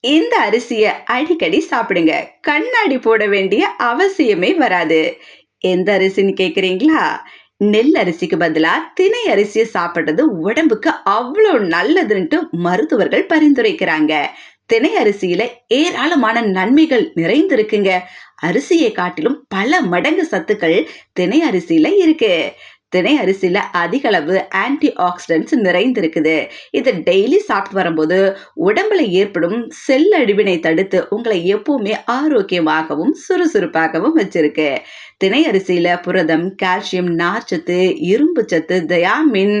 இந்த அரிசியை அடிக்கடி சாப்பிடுங்க. கண்ணாடி போட வேண்டிய அவசியமே வராது. எந்த அரிசின்னு கேக்குறீங்களா? நெல் அரிசிக்கு பதிலா திணை அரிசியை சாப்பிடுறது உடம்புக்கு அவ்வளோ நல்லதுன்ட்டு மருத்துவர்கள் பரிந்துரைக்கிறாங்க. திணை அரிசியில ஏராளமான நன்மைகள் நிறைந்திருக்குங்க. அரிசியை காட்டிலும் பல மடங்கு சத்துக்கள் திணை அரிசியில இருக்கு. தினை அரிசியில் அதிக அளவு ஆன்டி ஆக்சிடென்ட்ஸ் நிறைந்திருக்குது. இதை டெய்லி சாப்பிட்டு வரும்போது உடம்புல ஏற்படும் செல் அழிவினை தடுத்து உங்களை எப்பவுமே ஆரோக்கியமாகவும் சுறுசுறுப்பாகவும் வச்சிருக்கு. தினை அரிசியில் புரதம் கால்சியம் நார்ச்சத்து இரும்பு சத்து தயாமின்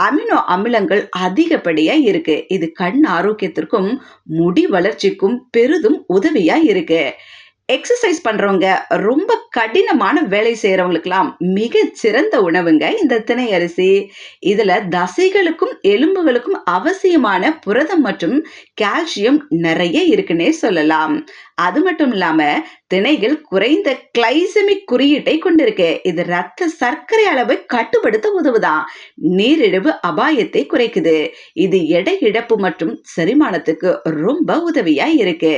அமினோ அமிலங்கள் அதிகப்படியாக இருக்கு. இது கண் ஆரோக்கியத்திற்கும் முடி வளர்ச்சிக்கும் பெரிதும் உதவியாக இருக்கு. எக்ஸசைஸ் பண்றவங்க ரொம்ப கடினமான வேலை செய்யறவங்களுக்கெல்லாம் மிக சிறந்த உணவுங்க இந்த திணை அரிசி. இதுல தசைகளுக்கும் எலும்புகளுக்கும் அவசியமான புரதம் மற்றும் கால்சியம் நிறைய இருக்குன்னே சொல்லலாம். அது மட்டும் இல்லாம திணைகள் குறைந்த கிளைசமிக் குறியீட்டை கொண்டிருக்கு. இது ரத்த சர்க்கரை அளவை கட்டுப்படுத்த உதவுதான். நீரிழிவு அபாயத்தை குறைக்குது. இது எடை இழப்பு மற்றும் செரிமானத்துக்கு ரொம்ப உதவியா இருக்கு.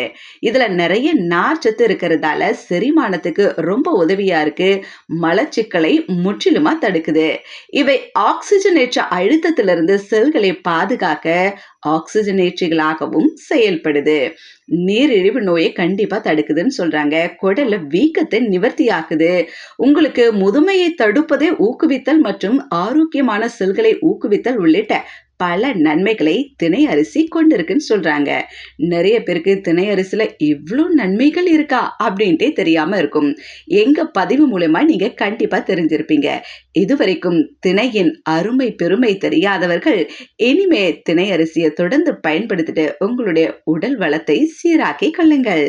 இதுல நிறைய நார்ச்சத்து இருக்கிறதால செரிமானத்துக்கு ரொம்ப உதவியா இருக்கு. மலச்சிக்கலை முற்றிலுமா தடுக்குது. இவை ஆக்சிஜனேற்ற அழுத்தத்திலிருந்து செல்களை பாதுகாக்க ஆக்சிஜனேற்றிகளாகவும் செயல்படுது. நீரிழிவு நோயை கண்டிப்பா தடுக்குதுன்னு சொல்றாங்க. குடல்ல வீக்கத்தை நிவர்த்தியாக்குது. உங்களுக்கு முதுமையை தடுப்பதை ஊக்குவித்தல் மற்றும் ஆரோக்கியமான செல்களை ஊக்குவித்தல் உள்ளிட்ட பல நன்மைகளை திணை அரிசி கொண்டிருக்குன்னு சொல்றாங்க. நிறைய பேருக்கு திணை அரிசியில இவ்வளோ நன்மைகள் இருக்கா அப்படின்ட்டே தெரியாம இருக்கும். எங்க பதிவு மூலயமா நீங்க கண்டிப்பா தெரிஞ்சிருப்பீங்க. இதுவரைக்கும் திணையின் அருமை பெருமை தெரியாதவர்கள் இனிமே திணை அரிசியை தொடர்ந்து பயன்படுத்திட்டு உங்களுடைய உடல் வளத்தை சீராக்கி கொள்ளுங்கள்.